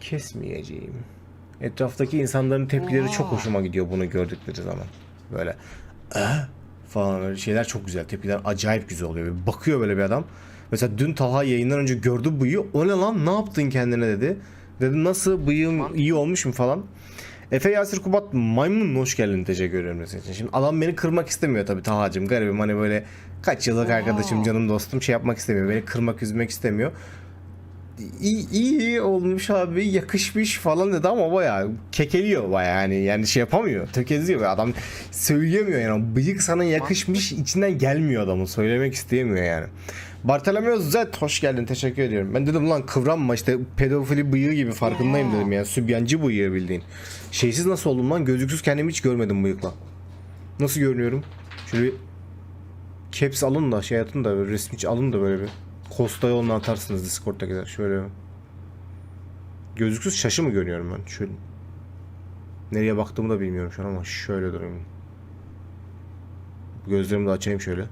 kesmeyeceğim. Etraftaki insanların tepkileri çok hoşuma gidiyor bunu gördükleri zaman. Böyle "Eh?" falan öyle şeyler çok güzel. Tepkiler acayip güzel oluyor. Böyle bakıyor böyle bir adam. Mesela dün Talha yayından önce gördü bıyığı. O ne lan ne yaptın kendine dedi. Dedim nasıl bıyığım iyi olmuş mu falan. Efe Yasir Kubat maymun hoş geldin teşekkür ederim senin için. Şimdi adam beni kırmak istemiyor tabii Taha'cığım garibim hani böyle kaç yıllık arkadaşım canım dostum şey yapmak istemiyor. Beni kırmak üzmek istemiyor. İyi, iyi olmuş abi yakışmış falan dedi ama bayağı kekeliyor bayağı yani yani şey yapamıyor tökezliyor adam söyleyemiyor yani bıyık sana yakışmış içinden gelmiyor adamın söylemek isteyemiyor yani. Bartolomeo Z hoş geldin teşekkür ediyorum. Ben dedim lan kıvranma işte pedofili bıyığı gibi farkındayım dedim ya sübyancı bıyığı bildiğin. Şeysiz nasıl oldum lan gözlüksüz kendimi hiç görmedim bıyıkla. Nasıl görünüyorum? Şöyle bir caps alın da şey atın da böyle resmi alın da böyle bir Costa yoluna atarsınız Discord'dakiler şöyle. Gözlüksüz şaşı mı görüyorum ben? Şöyle. Nereye baktığımı da bilmiyorum şu an ama şöyle durayım. Gözlerimi de açayım şöyle.